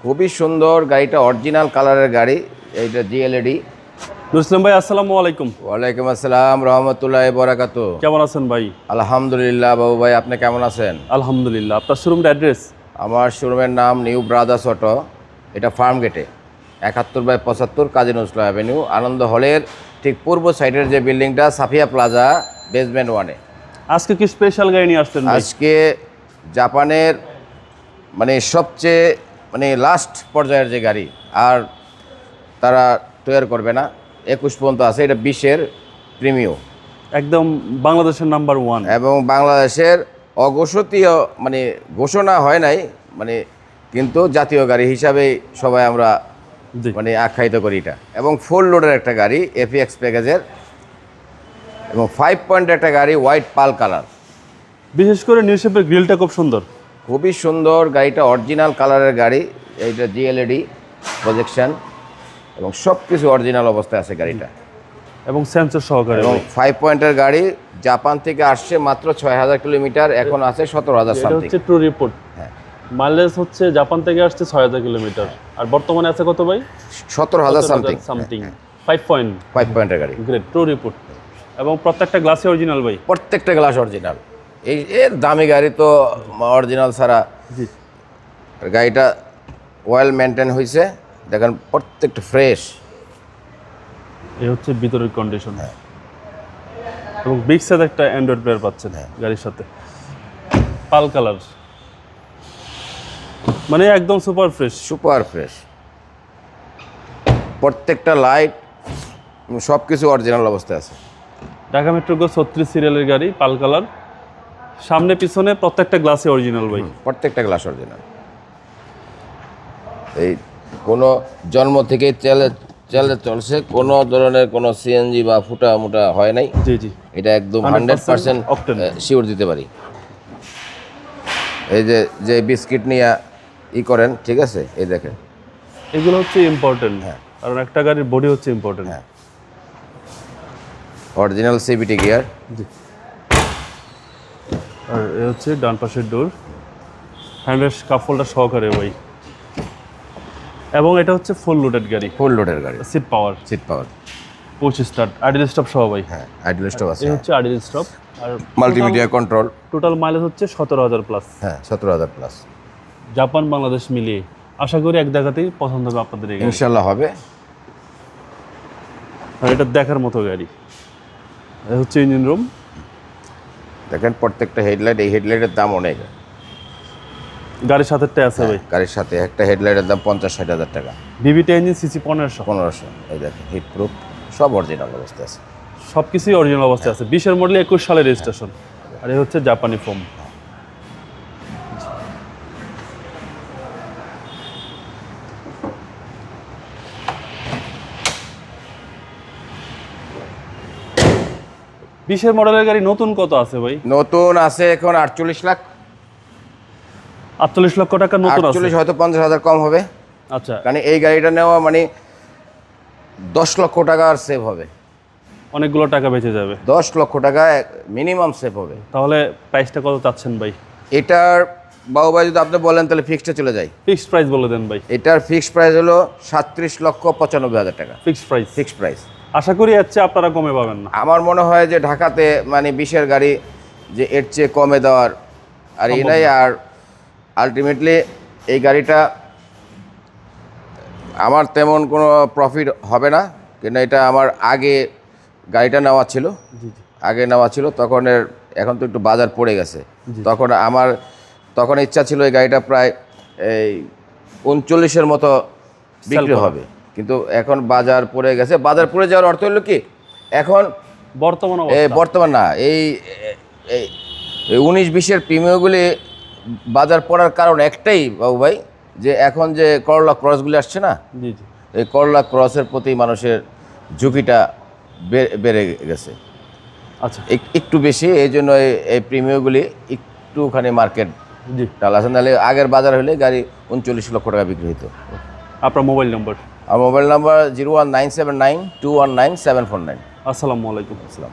খুবই সুন্দর গাড়িটা অরিজিনাল কালারের গাড়ি এইটা জিএলএডি নুসলাম ভাই আসসালামু আলাইকুম। ওয়ালাইকুম আসসালাম রহমতুল্লাহ বরাকাত কেমন আছেন ভাই? আলহামদুলিল্লাহ বাবু ভাই আপনি কেমন আছেন? আলহামদুলিল্লাহ। আপনার শোরুমের অ্যাড্রেস আমার শোরুমের নাম নিউ ব্রাদার্স অটো এটা ফার্ম গেটে একাত্তর বাই পঁচাত্তর কাজী নজরুল অ্যাভিনিউ আনন্দ হলের ঠিক পূর্ব সাইডের যে বিল্ডিংটা সাফিয়া প্লাজা বেসমেন্ট ওয়ানে আজকে কি স্পেশাল গাড়ি নিয়ে আসছেন আজকে জাপানের মানে সবচেয়ে মানে লাস্ট পর্যায়ের যে গাড়ি আর তারা তৈরি করবে না। একুশ পর্যন্ত আছে এটা বিশের প্রিমিয় একদম বাংলাদেশের নাম্বার ওয়ান এবং বাংলাদেশের অঘোষিতীয় মানে ঘোষণা হয় নাই মানে কিন্তু জাতীয় গাড়ি হিসাবেই সবাই আমরা মানে আখ্যায়িত করি এটা। এবং ফোর লোডের একটা গাড়ি এফিএক্স প্যাকেজের এবং ফাইভ পয়েন্ট একটা গাড়ি হোয়াইট পাল কালার বিশেষ করে নিউ শেপের গ্রিলটা খুব সুন্দর। খুবই সুন্দর গাড়িটা অরিজিনাল কালারের গাড়ি এইটা জিএলএডি প্রজেকশন এবং সব কিছু অরিজিনাল অবস্থায় আছে গাড়িটা। এবং সেন্সর সহকারে এবং ফাইভ পয়েন্টের গাড়ি জাপান থেকে আসছে মাত্র ছয় হাজার কিলোমিটার এখন আছে সতেরো হাজার হচ্ছে ট্রু রিপোর্ট হ্যাঁ। মাইলেজ হচ্ছে জাপান থেকে আসছে ছয় হাজার কিলোমিটার। আর বর্তমানে আছে কত ভাই? সতেরো হাজার something something five point five পয়েন্টের গাড়ি। গ্রেট ট্রু রিপোর্ট এবং প্রত্যেকটা গ্লাসে অরিজিনাল ভাই। প্রত্যেকটা গ্লাস অরিজিনাল এই এর দামি গাড়ি তো অরিজিনাল ছাড়া গাড়িটা ওয়েল মেনটেন হয়েছে দেখেন প্রত্যেকটা ফ্রেশ এই হচ্ছে ভিতরের কন্ডিশন এবং বিগ সাইজ একটা অ্যান্ড্রয়েড প্লেয়ার পাচ্ছেন গাড়ির সাথে। পাল কালার। মানে একদম সুপার ফ্রেশ সুপার ফ্রেশ প্রত্যেকটা লাইট সব কিছু অরিজিনাল অবস্থায় আছে। ঢাকা মেট্রো ছত্রিশ সিরিয়ালের গাড়ি পাল কালার। সামনে পিছনে প্রত্যেকটা গ্লাসে অরিজিনাল ভাই। প্রত্যেকটা গ্লাস অরিজিনাল এই কোনো জন্ম থেকেই চলে চলে চলছে কোনো ধরনের কোনো সিএনজি বা ফুটা মুটা হয় নাই। জি জি। এটা একদম 100% হান্ড্রেড পার্সেন্ট। শিওর দিতে পারি। এই যে যে বিস্কিট নিয়ে ই করেন ঠিক আছে? এই দেখেন। এগুলো হচ্ছে ইম্পর্টেন্ট হ্যাঁ। কারণ একটা গাড়ির বডি হচ্ছে ইম্পর্টেন্ট হ্যাঁ। অরিজিনাল সিবিটি গিয়ার জি। আর এ হচ্ছে ডান পাশের ডোর হ্যান্ডেল কাফলটা সহকারে ভাই। এবং এটা হচ্ছে ফুল লোডেড গাড়ি। ফুল লোডের গাড়ি। সিট পাওয়ার সিট পাওয়ার পঁচিশ স্টার্ট আইডিল স্টপ সহ ভাই। হ্যাঁ আইডল স্টপ আছে। হচ্ছে আইডিল স্টপ আর মাল্টিমিডিয়া কন্ট্রোল টোটাল মাইলেজ হচ্ছে সতেরো হাজার প্লাস হ্যাঁ সতেরো হাজার প্লাস জাপান বাংলাদেশ মিলিয়ে। আশা করি এক জায়গাতেই পছন্দ হবে আপনাদের ইনশাল্লাহ হবে। আর এটা দেখার মতো গাড়ি। এটা হচ্ছে ইঞ্জিন রুম দেখেন প্রত্যেকটা হেডলাইট এই হেডলাইটের দাম অনেক। গাড়ির সাথে আছে ভাই। গাড়ির সাথে একটা হেডলাইটের দাম পঞ্চাশ ষাট হাজার টাকা। বিবিটি ইঞ্জিন সিসি পনেরোশো। পনেরোশো এই দেখেন হিট প্রুফ সব অরিজিনাল অবস্থায় আছে। সব কিছুই অরিজিনাল অবস্থায় আছে। বিশের মডেল একুশ সালের রেজিস্ট্রেশন আর এই হচ্ছে জাপানি ফোম বিশের মডেলের গাড়ি নতুন কত আছে ভাই? নতুন আছে এখন আটচল্লিশ লাখ। আটচল্লিশ লক্ষ টাকা নতুন আছে? আটচল্লিশ হয়তো পঞ্চাশ হাজার কম হবে। আচ্ছা। কারণ এই গাড়িটা নেওয়া মানে দশ লক্ষ টাকা আর সেভ হবে। অনেকগুলো টাকা বেঁচে যাবে। দশ লক্ষ টাকা মিনিমাম সেভ হবে। তাহলে প্রাইসটা কত চাচ্ছেন ভাই? এটার বাবু ভাই যদি আপনি বলেন তাহলে ফিক্সডে চলে যাই। ফিক্সড প্রাইস বলে দেন ভাই। এটার ফিক্সড প্রাইস হলো সাতত্রিশ লক্ষ পঁচানব্বই হাজার টাকা। ফিক্সড প্রাইস ফিক্সড প্রাইস আশা করি হচ্ছে আপনারা কমে পাবেন না। আমার মনে হয় যে ঢাকাতে মানে বিশের গাড়ি যে এর চেয়ে কমে দেওয়ার আর এই নাই আর আলটিমেটলি এই গাড়িটা আমার তেমন কোনো প্রফিট হবে না কিন্তু এটা আমার আগে গাড়িটা নেওয়া ছিল। আগে নেওয়া ছিল তখন এর এখন তো একটু বাজার পড়ে গেছে। তখন আমার তখন ইচ্ছা ছিল এই গাড়িটা প্রায় এই উনচল্লিশের মতো বিক্রি হবে। কিন্তু এখন বাজার পড়ে গেছে। বাজার পড়ে যাওয়ার অর্থ হলো কি? এখন বর্তমান এই বর্তমান না এই উনিশ বিশের প্রিমিয়গুলি বাজার পড়ার কারণ একটাই বাবু ভাই যে এখন যে করলা ক্রসগুলি আসছে না এই করলা ক্রসের প্রতি মানুষের ঝুঁকিটা বেড়ে গেছে। আচ্ছা। এক- একটু বেশি এই জন্য এই- প্রিমিয়গুলি একটুখানি মার্কেট জি। ডাল আছে। নাহলে আগের বাজার হলে গাড়ি উনচল্লিশ লক্ষ টাকা বিক্রি হতো আপনার মোবাইল নম্বর। আর mobile number zero one nine seven nine two one nine seven four nine. আসসালামু আলাইকুম। আসসালাম।